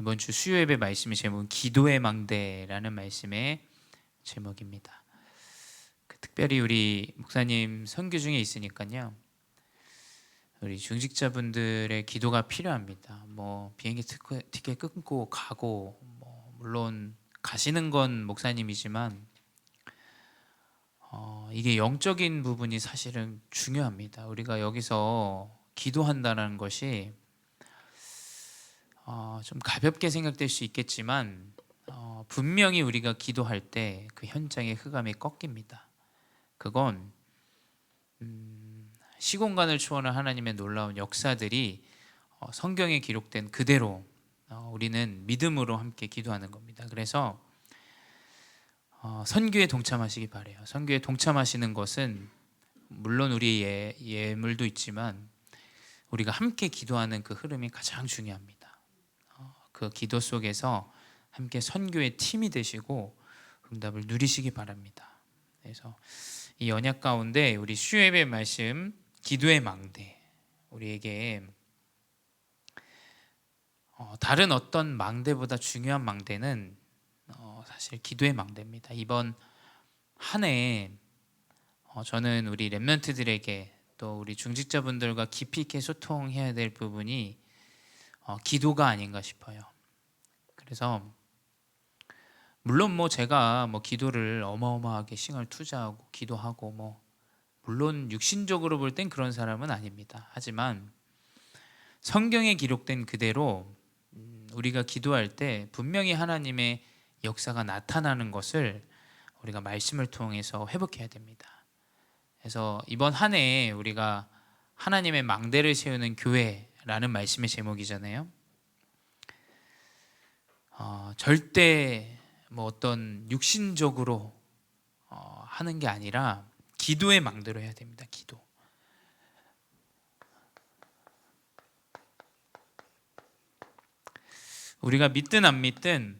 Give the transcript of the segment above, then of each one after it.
이번 주 수요 예배 말씀의 제목은 기도의 망대라는 말씀의 제목입니다. 그 특별히 우리 목사님 선교 중에 있으니까요. 우리 중직자분들의 기도가 필요합니다. 뭐 비행기 티켓- 끊고 가고 뭐 물론 가시는 건 목사님이지만 어, 이게 영적인 부분이 사실은 중요합니다. 우리가 여기서 기도한다는 것이 어, 좀 가볍게 생각될 수 있겠지만 어, 분명히 우리가 기도할 때 그 현장의 흑암이 꺾입니다. 그건 음, 시공간을 초월한 하나님의 놀라운 역사들이 어, 성경에 기록된 그대로 어, 우리는 믿음으로 함께 기도하는 겁니다. 그래서 어, 선교에 동참하시기 바래요. 선교에 동참하시는 것은 물론 우리의 예, 예물도 있지만 우리가 함께 기도하는 그 흐름이 가장 중요합니다. 어, 그 기도 속에서 함께 선교의 팀이 되시고 응답을 누리시기 바랍니다. 그래서 이 언약 가운데 우리 수요예배 말씀 기도의 망대 우리에게 어, 다른 어떤 망대보다 중요한 망대는 어, 사실 기도의 망대입니다. 이번 한해 어, 저는 우리 렘넌트들에게 또 우리 중직자분들과 깊이 있게 소통해야 될 부분이 어, 기도가 아닌가 싶어요. 그래서 물론 뭐 제가 뭐 기도를 어마어마하게 시간을 투자하고 기도하고 뭐 물론 육신적으로 볼 땐 그런 사람은 아닙니다. 하지만 성경에 기록된 그대로 음, 우리가 기도할 때 분명히 하나님의 역사가 나타나는 것을 우리가 말씀을 통해서 회복해야 됩니다. 그래서 이번 한 해에 우리가 하나님의 망대를 세우는 교회라는 말씀의 제목이잖아요. 어, 절대 뭐 어떤 육신적으로 어, 하는 게 아니라 기도의 망대로 해야 됩니다. 기도. 우리가 믿든 안 믿든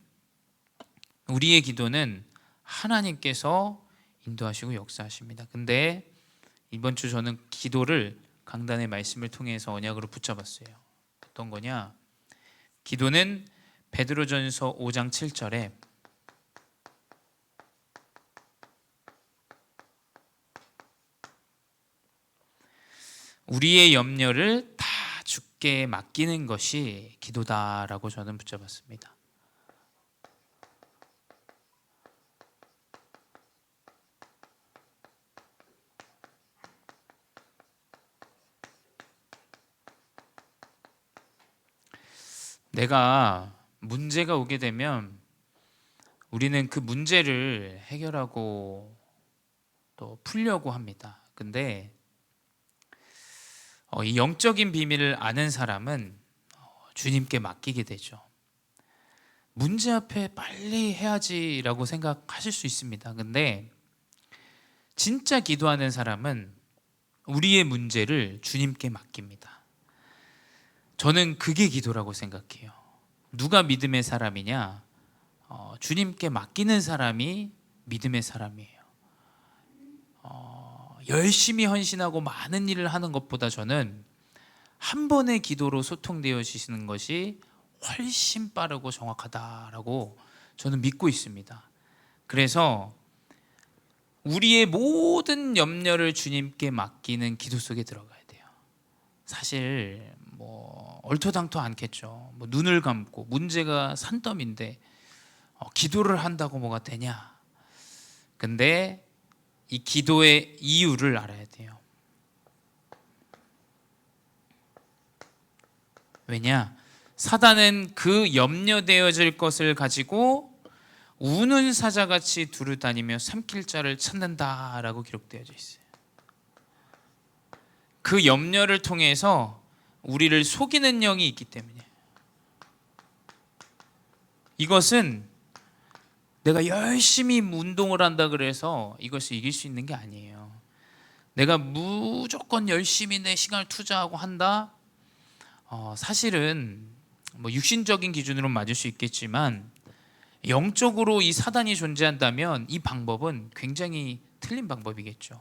우리의 기도는 하나님께서 인도하시고 역사하십니다. 근데 이번 주 저는 기도를 강단의 말씀을 통해서 언약으로 붙잡았어요. 어떤 거냐? 기도는 베드로전서 5장 7절에 우리의 염려를 다 주께 맡기는 것이 기도다라고 저는 붙잡았습니다. 내가 문제가 오게 되면 우리는 그 문제를 해결하고 또 풀려고 합니다. 근데 어, 이 영적인 비밀을 아는 사람은 어, 주님께 맡기게 되죠. 문제 앞에 빨리 해야지라고 생각하실 수 있습니다. 근데 진짜 기도하는 사람은 우리의 문제를 주님께 맡깁니다. 저는 그게 기도라고 생각해요. 누가 믿음의 사람이냐? 어, 주님께 맡기는 사람이 믿음의 사람이에요. 어, 열심히 헌신하고 많은 일을 하는 것보다 저는 한 번의 기도로 소통되어지시는 것이 훨씬 빠르고 정확하다라고 저는 믿고 있습니다. 그래서 우리의 모든 염려를 주님께 맡기는 기도 속에 들어가야 돼요. 사실 뭐 얼토당토 않겠죠. 뭐 눈을 감고 문제가 산더미인데 어, 기도를 한다고 뭐가 되냐? 근데 이 기도의 이유를 알아야 돼요. 왜냐? 사단은 그 염려되어질 것을 가지고 우는 사자같이 두루다니며 삼킬 자를 찾는다라고 기록되어져 있어요. 그 염려를 통해서 우리를 속이는 영이 있기 때문에 이것은 내가 열심히 운동을 한다 그래서 이것을 이길 수 있는 게 아니에요. 내가 무조건 열심히 내 시간을 투자하고 한다. 어, 사실은 뭐 육신적인 기준으로 맞을 수 있겠지만 영적으로 이 사단이 존재한다면 이 방법은 굉장히 틀린 방법이겠죠.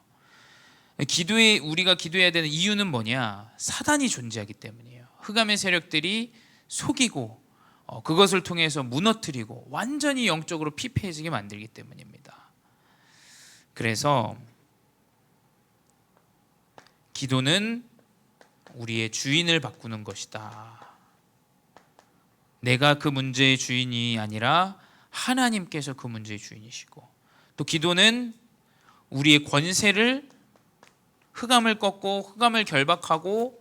기도에 우리가 기도해야 되는 이유는 뭐냐? 사단이 존재하기 때문이에요. 흑암의 세력들이 속이고 어, 그것을 통해서 무너뜨리고 완전히 영적으로 피폐해지게 만들기 때문입니다. 그래서 기도는 우리의 주인을 바꾸는 것이다. 내가 그 문제의 주인이 아니라 하나님께서 그 문제의 주인이시고 또 기도는 우리의 권세를 흑암을 꺾고 흑암을 결박하고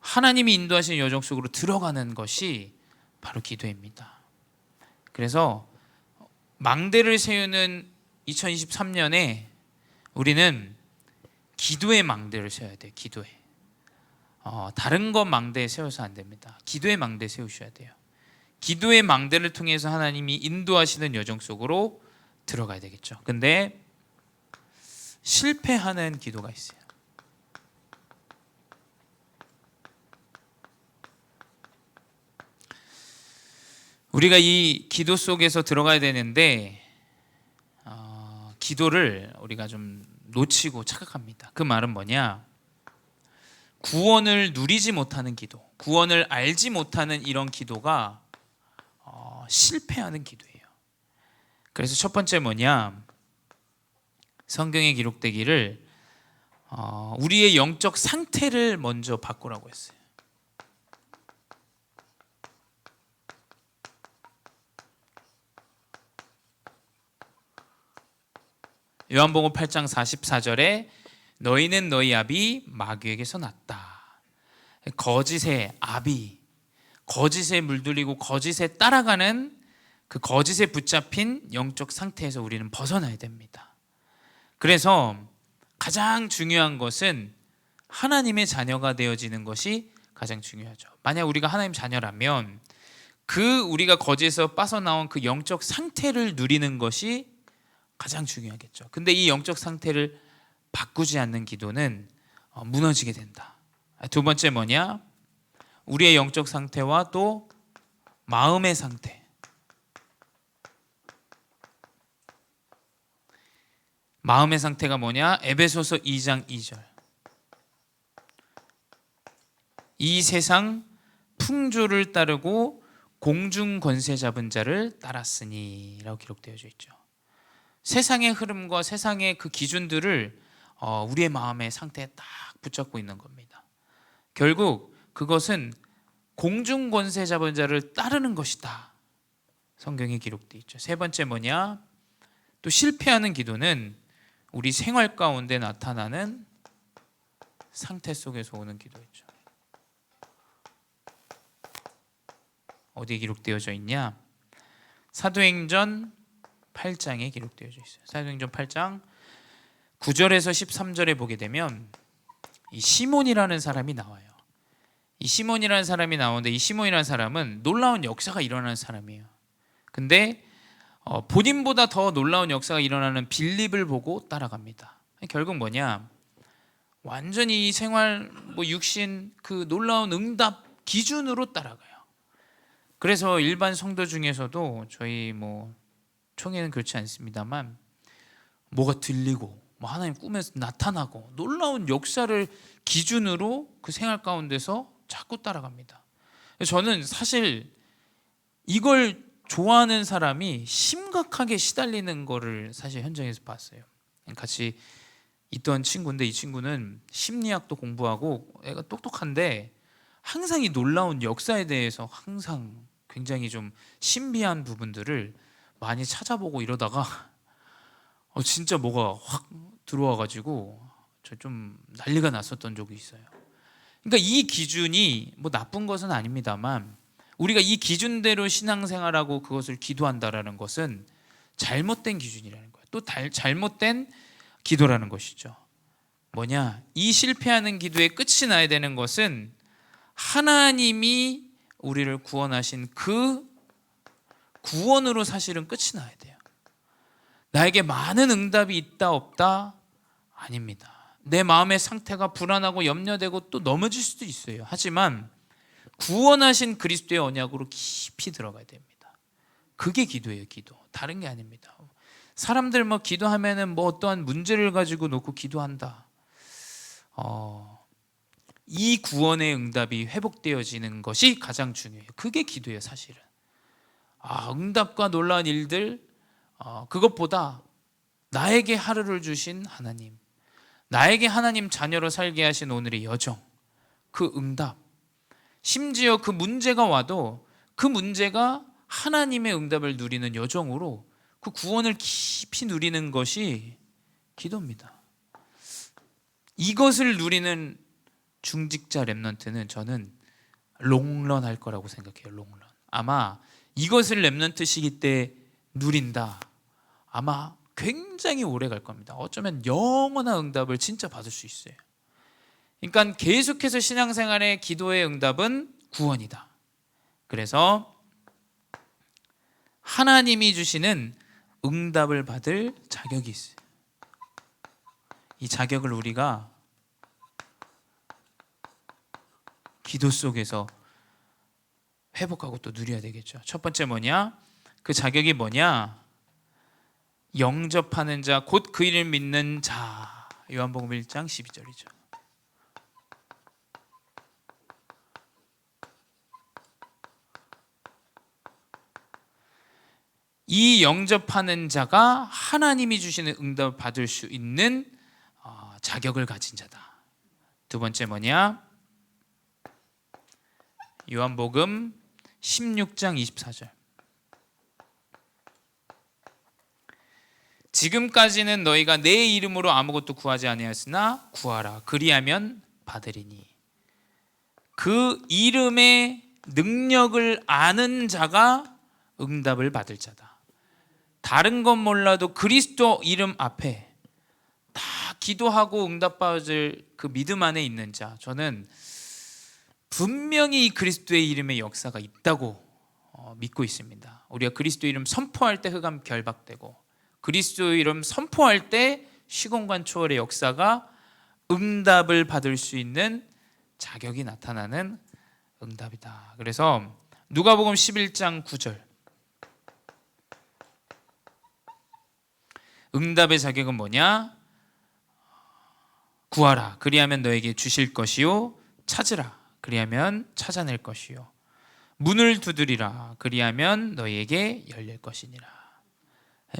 하나님이 인도하시는 여정 속으로 들어가는 것이 바로 기도입니다. 그래서 망대를 세우는 2023년에 우리는 기도의 망대를 세워야 돼요. 기도에. 어, 다른 것 망대에 세워서 안 됩니다. 기도의 망대 세우셔야 돼요. 기도의 망대를 통해서 하나님이 인도하시는 여정 속으로 들어가야 되겠죠. 근데 실패하는 기도가 있어요. 우리가 이 기도 속에서 들어가야 되는데 어, 기도를 우리가 좀 놓치고 착각합니다. 그 말은 뭐냐? 구원을 누리지 못하는 기도, 구원을 알지 못하는 이런 기도가 어, 실패하는 기도예요. 그래서 첫 번째 뭐냐? 성경에 기록되기를 어, 우리의 영적 상태를 먼저 바꾸라고 했어요. 요한복음 8장 44절에 너희는 너희 아비 마귀에게서 났다. 거짓의 아비, 거짓에 물들이고 거짓에 따라가는 그 거짓에 붙잡힌 영적 상태에서 우리는 벗어나야 됩니다. 그래서 가장 중요한 것은 하나님의 자녀가 되어지는 것이 가장 중요하죠. 만약 우리가 하나님 자녀라면 그 우리가 거짓에서 빠져나온 그 영적 상태를 누리는 것이 가장 중요하겠죠. 근데 이 영적 상태를 바꾸지 않는 기도는 어, 무너지게 된다. 두 번째 뭐냐? 우리의 영적 상태와 또 마음의 상태. 마음의 상태가 뭐냐? 에베소서 2장 2절. 이 세상 풍조를 따르고 공중 권세 잡은 자를 따랐으니라고 기록되어져 있죠. 세상의 흐름과 세상의 그 기준들을 어, 우리의 마음의 상태에 딱 붙잡고 있는 겁니다. 결국 그것은 공중 권세 잡은 자를 따르는 것이다. 성경에 기록되어 있죠. 세 번째 뭐냐? 또 실패하는 기도는 우리 생활 가운데 나타나는 상태 속에서 오는 기도였죠. 어디에 기록되어져 있냐? 사도행전 8장에 기록되어 있어요. 사도행전 8장 9절에서 13절에 보게 되면 이 시몬이라는 사람이 나와요. 이 시몬이라는 사람이 나오는데 이 시몬이라는 사람은 놀라운 역사가 일어나는 사람이에요. 근데 어, 본인보다 더 놀라운 역사가 일어나는 빌립을 보고 따라갑니다. 결국 뭐냐? 완전히 생활 뭐 육신 그 놀라운 응답 기준으로 따라가요. 그래서 일반 성도 중에서도 저희 뭐 총회는 그렇지 않습니다만 뭐가 들리고 뭐 하나님 꿈에서 나타나고 놀라운 역사를 기준으로 그 생활 가운데서 자꾸 따라갑니다. 저는 사실 이걸 좋아하는 사람이 심각하게 시달리는 거를 사실 현장에서 봤어요. 같이 있던 친구인데 이 친구는 심리학도 공부하고 애가 똑똑한데 항상 이 놀라운 역사에 대해서 항상 굉장히 좀 신비한 부분들을 많이 찾아보고 이러다가 어, 진짜 뭐가 확 들어와 가지고 저 좀 난리가 났었던 적이 있어요. 그러니까 이 기준이 뭐 나쁜 것은 아닙니다만 우리가 이 기준대로 신앙생활하고 그것을 기도한다라는 것은 잘못된 기준이라는 거예요. 또 달, 잘못된 기도라는 것이죠. 뭐냐? 이 실패하는 기도의 끝이 나야 되는 것은 하나님이 우리를 구원하신 그 구원으로 사실은 끝이 나야 돼요. 나에게 많은 응답이 있다 없다 아닙니다. 내 마음의 상태가 불안하고 염려되고 또 넘어질 수도 있어요. 하지만 구원하신 그리스도의 언약으로 깊이 들어가야 됩니다. 그게 기도예요, 기도. 다른 게 아닙니다. 사람들 뭐 기도하면은 뭐 어떠한 문제를 가지고 놓고 기도한다. 어, 이 구원의 응답이 회복되어지는 것이 가장 중요해요. 그게 기도예요, 사실은. 아, 응답과 놀라운 일들 어, 그것보다 나에게 하루를 주신 하나님, 나에게 하나님 자녀로 살게 하신 오늘의 여정, 그 응답, 심지어 그 문제가 와도 그 문제가 하나님의 응답을 누리는 여정으로 그 구원을 깊이 누리는 것이 기도입니다. 이것을 누리는 중직자 랩넌트는 저는 롱런 할 거라고 생각해요. 롱런. 아마 이것을 랩넌트 시기 때 누린다. 아마 굉장히 오래 갈 겁니다. 어쩌면 영원한 응답을 진짜 받을 수 있어요. 그러니까 계속해서 신앙생활의 기도의 응답은 구원이다. 그래서 하나님이 주시는 응답을 받을 자격이 있어요. 이 자격을 우리가 기도 속에서 회복하고 또 누려야 되겠죠. 첫 번째 뭐냐? 그 자격이 뭐냐? 영접하는 자, 곧 그 이를 믿는 자. 요한복음 1장 12절이죠. 이 영접하는 자가 하나님이 주시는 응답을 받을 수 있는 어, 자격을 가진 자다. 두 번째 뭐냐? 요한복음 16장 24절. 지금까지는 너희가 내 이름으로 아무것도 구하지 아니하였으나 구하라 그리하면 받으리니 그 이름의 능력을 아는 자가 응답을 받을 자다. 다른 건 몰라도 그리스도 이름 앞에 다 기도하고 응답받을 그 믿음 안에 있는 자. 저는 분명히 이 그리스도의 이름의 역사가 있다고 어, 믿고 있습니다. 우리가 그리스도 이름 선포할 때 흑암 결박되고 그리스도 이름 선포할 때 시공간 초월의 역사가 응답을 받을 수 있는 자격이 나타나는 응답이다. 그래서 누가복음 11장 9절 응답의 자격은 뭐냐? 구하라. 그리하면 너에게 주실 것이요. 찾으라. 그리하면 찾아낼 것이요. 문을 두드리라. 그리하면 너희에게 열릴 것이니라.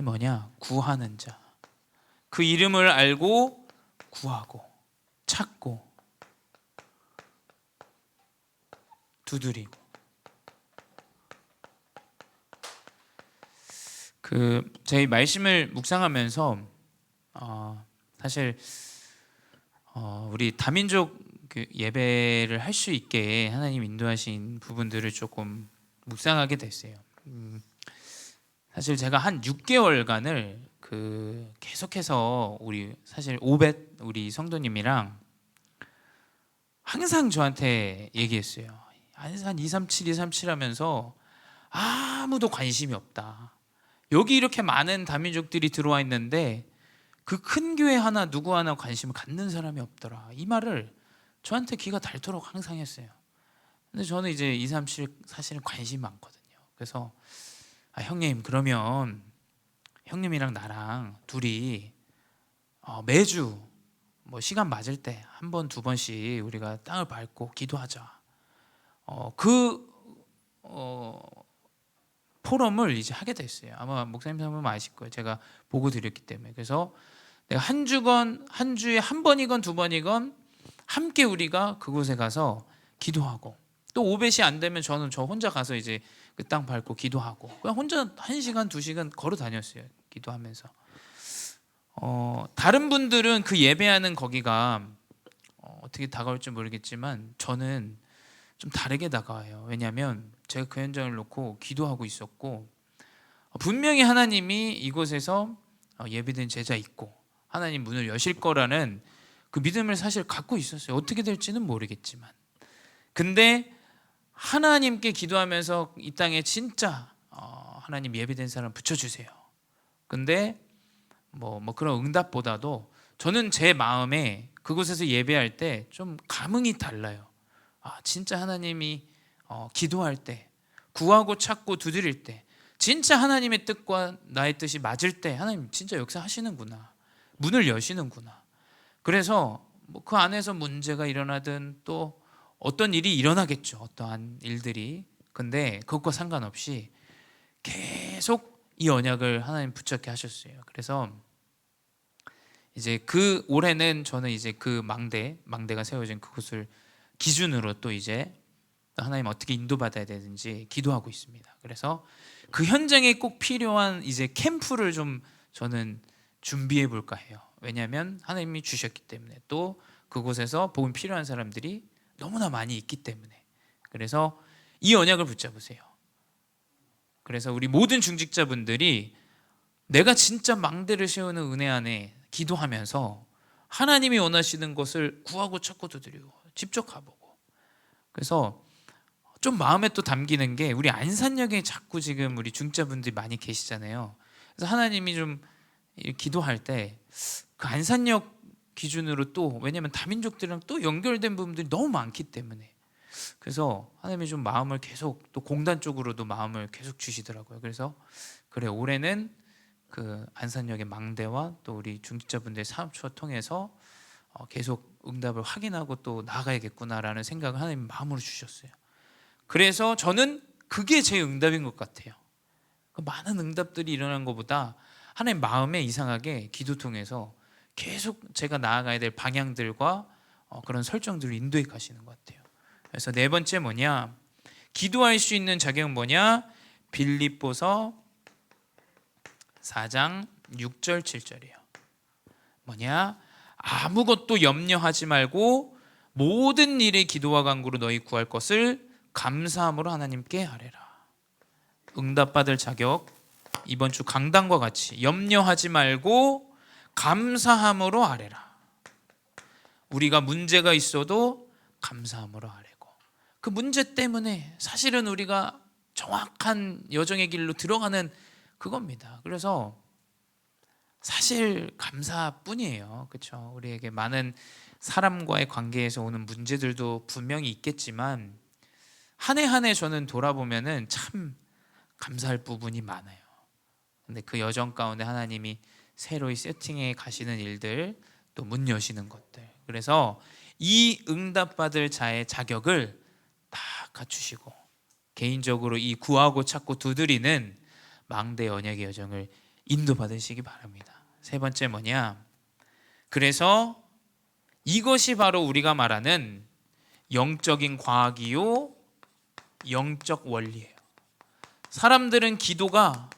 뭐냐? 구하는 자. 그 이름을 알고 구하고 찾고 두드리고 그 저희 말씀을 묵상하면서 어, 사실 어, 우리 다민족 그 예배를 할 수 있게 하나님 인도하신 부분들을 조금 묵상하게 됐어요. 음, 사실 제가 한 6개월간을 그 계속해서 우리 사실 오벳 우리 성도님이랑 항상 저한테 얘기했어요. 한 237, 237 하면서 아무도 관심이 없다. 여기 이렇게 많은 다민족들이 들어와 있는데 그 큰 교회 하나 누구 하나 관심을 갖는 사람이 없더라. 이 말을 저한테 귀가 닳도록 항상 했어요. 근데 저는 이제 237 사실은 관심이 많거든요. 그래서 아, 형님 그러면 형님이랑 나랑 둘이 어, 매주 뭐 시간 맞을 때 한 번 두 번씩 우리가 땅을 밟고 기도하자. 어, 그 어, 포럼을 이제 하게 됐어요. 아마 목사님 한번 아실 거예요. 제가 보고 드렸기 때문에. 그래서 내가 한 주건 한 주에 한 번이건 두 번이건 함께 우리가 그곳에 가서 기도하고 또 오벳이 안 되면 저는 저 혼자 가서 이제 그 땅 밟고 기도하고 그냥 혼자 한 시간 두 시간 걸어 다녔어요. 기도하면서. 어, 다른 분들은 그 예배하는 거기가 어, 어떻게 다가올지 모르겠지만 저는 좀 다르게 다가와요. 왜냐하면 제가 그 현장을 놓고 기도하고 있었고 어, 분명히 하나님이 이곳에서 어, 예비된 제자 있고 하나님 문을 여실 거라는 그 믿음을 사실 갖고 있었어요. 어떻게 될지는 모르겠지만. 근데 하나님께 기도하면서 이 땅에 진짜 어, 하나님 예비된 사람 붙여주세요. 근데 뭐, 뭐 그런 응답보다도 저는 제 마음에 그곳에서 예배할 때 좀 감흥이 달라요. 아, 진짜 하나님이 어, 기도할 때, 구하고 찾고 두드릴 때, 진짜 하나님의 뜻과 나의 뜻이 맞을 때 하나님 진짜 역사하시는구나. 문을 여시는구나. 그래서 뭐 그 안에서 문제가 일어나든 또 어떤 일이 일어나겠죠. 어떠한 일들이. 근데 그것과 상관없이 계속 이 언약을 하나님 붙잡게 하셨어요. 그래서 이제 그 올해는 저는 이제 그 망대 망대가 세워진 그곳을 기준으로 또 이제 또 하나님 어떻게 인도받아야 되는지 기도하고 있습니다. 그래서 그 현장에 꼭 필요한 이제 캠프를 좀 저는 준비해 볼까 해요. 왜냐하면 하나님이 주셨기 때문에 또 그곳에서 복음 필요한 사람들이 너무나 많이 있기 때문에 그래서 이 언약을 붙잡으세요. 그래서 우리 모든 중직자분들이 내가 진짜 망대를 세우는 은혜 안에 기도하면서 하나님이 원하시는 것을 구하고 찾고 두드리고 직접 가보고 그래서 좀 마음에 또 담기는 게 우리 안산역에 자꾸 지금 우리 중자분들이 많이 계시잖아요. 그래서 하나님이 좀 기도할 때 그 안산역 기준으로 또 왜냐하면 다민족들이랑 또 연결된 부분들이 너무 많기 때문에 그래서 하나님이 좀 마음을 계속 또 공단 쪽으로도 마음을 계속 주시더라고요. 그래서 그래 올해는 그 안산역의 망대와 또 우리 중직자분들의 사업처 통해서 어, 계속 응답을 확인하고 또 나아가야겠구나라는 생각을 하나님 마음으로 주셨어요. 그래서 저는 그게 제 응답인 것 같아요. 그 많은 응답들이 일어난 것보다 하나님 마음에 이상하게 기도 통해서 계속 제가 나아가야 될 방향들과 어, 그런 설정들을 인도해 가시는 것 같아요. 그래서 네 번째 뭐냐? 기도할 수 있는 자격은 뭐냐? 빌립보서 4장 6절 7절이에요. 뭐냐? 아무것도 염려하지 말고 모든 일에 기도와 간구로 너희 구할 것을 감사함으로 하나님께 하래라. 응답받을 자격 이번 주 강단과 같이 염려하지 말고 감사함으로 아래라. 우리가 문제가 있어도 감사함으로 아래고 그 문제 때문에 사실은 우리가 정확한 여정의 길로 들어가는 그겁니다. 그래서 사실 감사뿐이에요. 그렇죠? 우리에게 많은 사람과의 관계에서 오는 문제들도 분명히 있겠지만 한 해 한 해 저는 돌아보면은 참 감사할 부분이 많아요. 근데 그 여정 가운데 하나님이 새로이 세팅해 가시는 일들 또 문 여시는 것들. 그래서 이 응답받을 자의 자격을 다 갖추시고 개인적으로 이 구하고 찾고 두드리는 망대 언약의 여정을 인도받으시기 바랍니다. 세 번째 뭐냐? 그래서 이것이 바로 우리가 말하는 영적인 과학이요 영적 원리예요 사람들은 기도가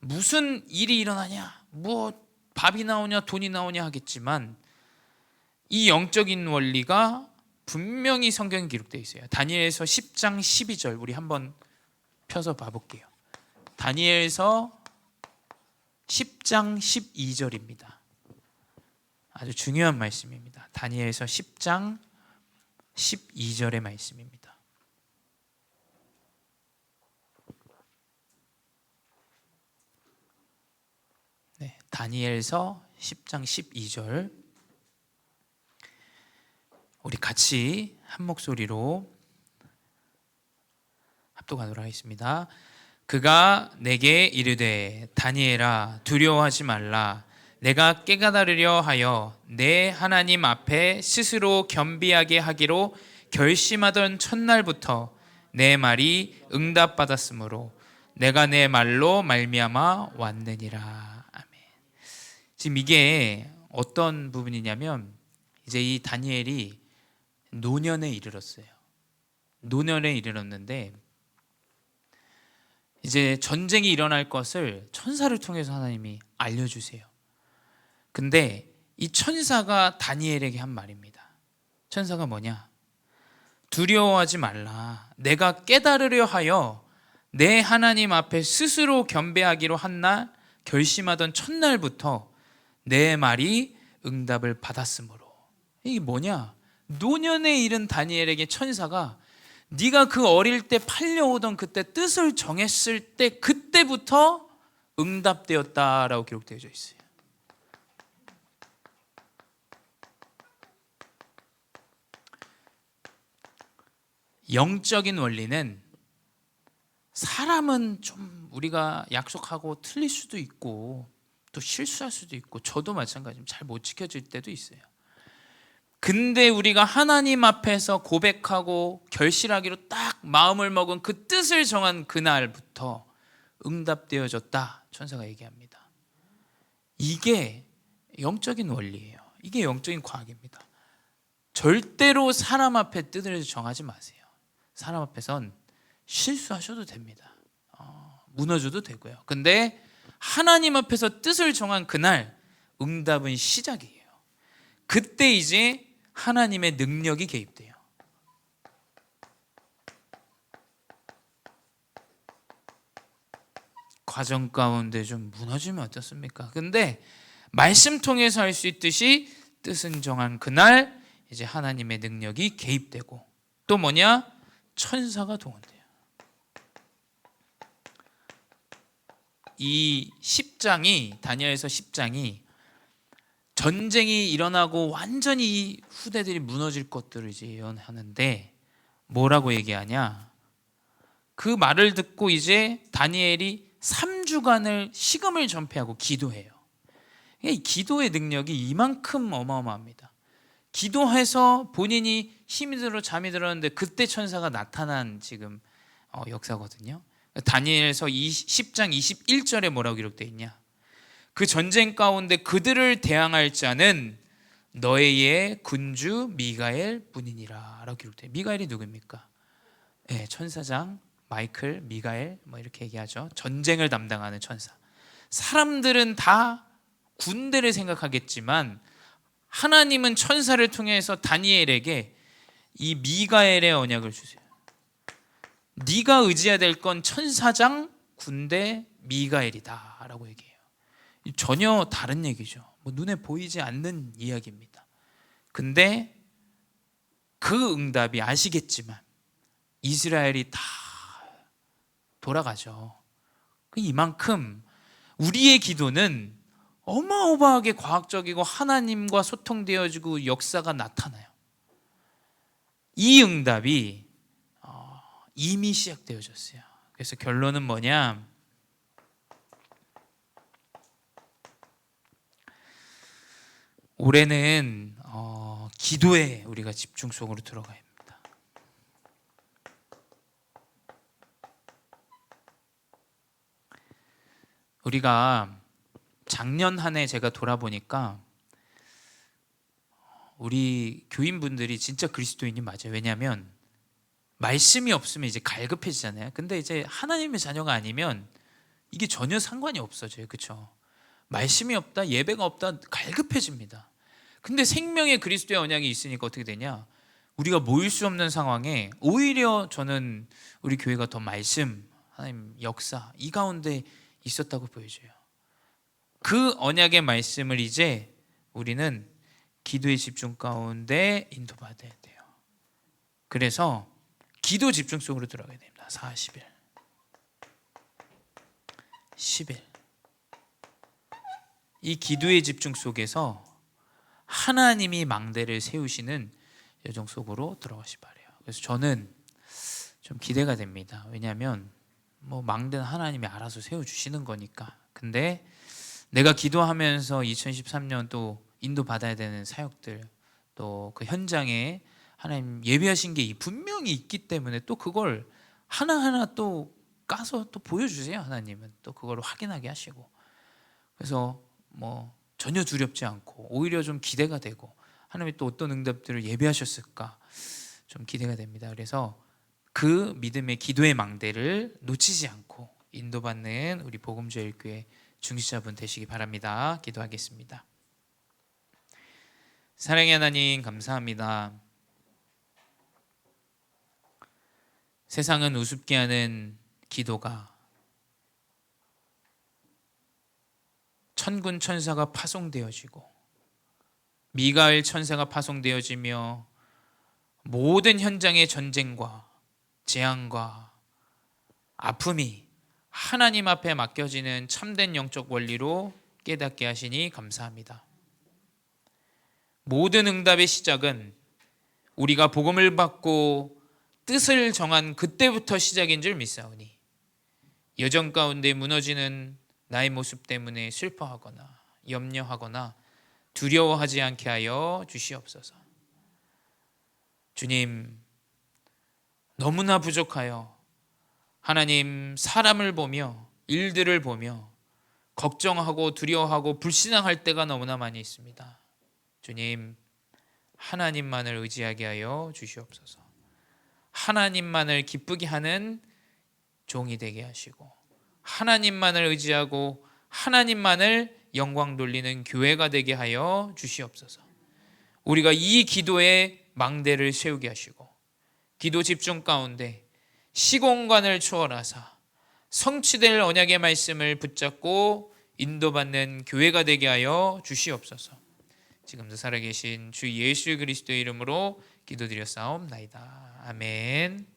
무슨 일이 일어나냐, 뭐 밥이 나오냐, 돈이 나오냐 하겠지만 이 영적인 원리가 분명히 성경에 기록되어 있어요. 다니엘서 10장 12절 우리 한번 펴서 봐볼게요. 다니엘서 10장 12절입니다. 아주 중요한 말씀입니다. 다니엘서 10장 12절의 말씀입니다. 네, 다니엘서 10장 12절 우리 같이 한 목소리로 합독하도록 하겠습니다. 그가 내게 이르되 다니엘아 두려워하지 말라 내가 깨달으려 하여 내 하나님 앞에 스스로 겸비하게 하기로 결심하던 첫날부터 내 말이 응답받았으므로 내가 내 말로 말미암아 왔느니라. 지금 이게 어떤 부분이냐면 이제 이 다니엘이 노년에 이르렀어요. 노년에 이르렀는데 이제 전쟁이 일어날 것을 천사를 통해서 하나님이 알려주세요. 근데 이 천사가 다니엘에게 한 말입니다. 천사가 뭐냐? 두려워하지 말라. 내가 깨달으려 하여 내 하나님 앞에 스스로 겸배하기로 한 날 결심하던 첫날부터 내 말이 응답을 받았으므로 이게 뭐냐? 노년에 이른 다니엘에게 천사가 네가 그 어릴 때 팔려오던 그때 뜻을 정했을 때 그때부터 응답되었다라고 기록되어 있어요. 영적인 원리는 사람은 좀 우리가 약속하고 틀릴 수도 있고 또 실수할 수도 있고 저도 마찬가지로 잘못 지켜질 때도 있어요. 근데 우리가 하나님 앞에서 고백하고 결실하기로 딱 마음을 먹은 그 뜻을 정한 그날부터 응답되어졌다. 천사가 얘기합니다. 이게 영적인 원리예요. 이게 영적인 과학입니다. 절대로 사람 앞에 뜻을 정하지 마세요. 사람 앞에선 실수하셔도 됩니다. 어, 무너져도 되고요. 근데 하나님 앞에서 뜻을 정한 그날 응답은 시작이에요. 그때 이제 하나님의 능력이 개입돼요. 과정 가운데 좀 무너지면 어떻습니까? 근데 말씀 통해서 할 수 있듯이 뜻은 정한 그날 이제 하나님의 능력이 개입되고 또 뭐냐? 천사가 동원돼요. 이 10장이 다니엘서 10장이 전쟁이 일어나고 완전히 후대들이 무너질 것들을 이제 예언하는데 뭐라고 얘기하냐? 그 말을 듣고 이제 다니엘이 3주간을 식음을 전폐하고 기도해요. 이 기도의 능력이 이만큼 어마어마합니다. 기도해서 본인이 힘이 들어 잠이 들었는데 그때 천사가 나타난 지금 어, 역사거든요. 다니엘서 10장 21절에 뭐라고 기록되어 있냐? 그 전쟁 가운데 그들을 대항할 자는 너의 군주 미가엘 뿐이니라라고 기록돼. 미가엘이 누구입니까? 네, 천사장 마이클 미가엘 뭐 이렇게 얘기하죠. 전쟁을 담당하는 천사. 사람들은 다 군대를 생각하겠지만 하나님은 천사를 통해서 다니엘에게 이 미가엘의 언약을 주세요. 네가 의지해야 될 건 천사장 군대 미가엘이다라고 얘기해요. 전혀 다른 얘기죠. 뭐 눈에 보이지 않는 이야기입니다. 근데 그 응답이 아시겠지만 이스라엘이 다 돌아가죠. 그 이만큼 우리의 기도는 어마어마하게 과학적이고 하나님과 소통되어지고 역사가 나타나요. 이 응답이 어, 이미 시작되어졌어요. 그래서 결론은 뭐냐? 올해는 어, 기도에 우리가 집중 속으로 들어가야 합니다. 우리가 작년 한 해 제가 돌아보니까 우리 교인분들이 진짜 그리스도인이 맞아요. 왜냐하면 말씀이 없으면 이제 갈급해지잖아요. 근데 이제 하나님의 자녀가 아니면 이게 전혀 상관이 없어져요. 그렇죠? 말씀이 없다, 예배가 없다, 갈급해집니다. 근데 생명의 그리스도의 언약이 있으니까 어떻게 되냐? 우리가 모일 수 없는 상황에 오히려 저는 우리 교회가 더 말씀, 하나님 역사 이 가운데 있었다고 보여져요. 그 언약의 말씀을 이제 우리는 기도의 집중 가운데 인도받아야 돼요. 그래서 기도 집중 속으로 들어가야 됩니다. 40일. 10일. 이 기도의 집중 속에서 하나님이 망대를 세우시는 여정 속으로 들어가시 바래요. 그래서 저는 좀 기대가 됩니다. 왜냐하면 뭐 망대는 하나님이 알아서 세워 주시는 거니까. 근데 내가 기도하면서 2013년 또 인도 받아야 되는 사역들 또 그 현장에 하나님 예비하신 게 분명히 있기 때문에 또 그걸 하나하나 또 까서 또 보여주세요 하나님은 또 그걸 확인하게 하시고 그래서 뭐 전혀 두렵지 않고 오히려 좀 기대가 되고 하나님이 또 어떤 응답들을 예비하셨을까 좀 기대가 됩니다 그래서 그 믿음의 기도의 망대를 놓치지 않고 인도받는 우리 복음제일교회 중시자분 되시기 바랍니다. 기도하겠습니다. 사랑의 하나님 감사합니다. 세상은 우습게 하는 기도가 천군 천사가 파송되어지고 미가엘 천사가 파송되어지며 모든 현장의 전쟁과 재앙과 아픔이 하나님 앞에 맡겨지는 참된 영적 원리로 깨닫게 하시니 감사합니다. 모든 응답의 시작은 우리가 복음을 받고 뜻을 정한 그때부터 시작인 줄 믿사오니 여정 가운데 무너지는 나의 모습 때문에 슬퍼하거나 염려하거나 두려워하지 않게 하여 주시옵소서. 주님, 너무나 부족하여 하나님 사람을 보며 일들을 보며 걱정하고 두려워하고 불신앙할 때가 너무나 많이 있습니다. 주님, 하나님만을 의지하게 하여 주시옵소서. 하나님만을 기쁘게 하는 종이 되게 하시고 하나님만을 의지하고 하나님만을 영광 돌리는 교회가 되게 하여 주시옵소서. 우리가 이 기도에 망대를 세우게 하시고 기도 집중 가운데 시공간을 초월하사 성취될 언약의 말씀을 붙잡고 인도받는 교회가 되게 하여 주시옵소서. 지금도 살아계신 주 예수 그리스도의 이름으로 기도드렸사옵나이다. 아멘.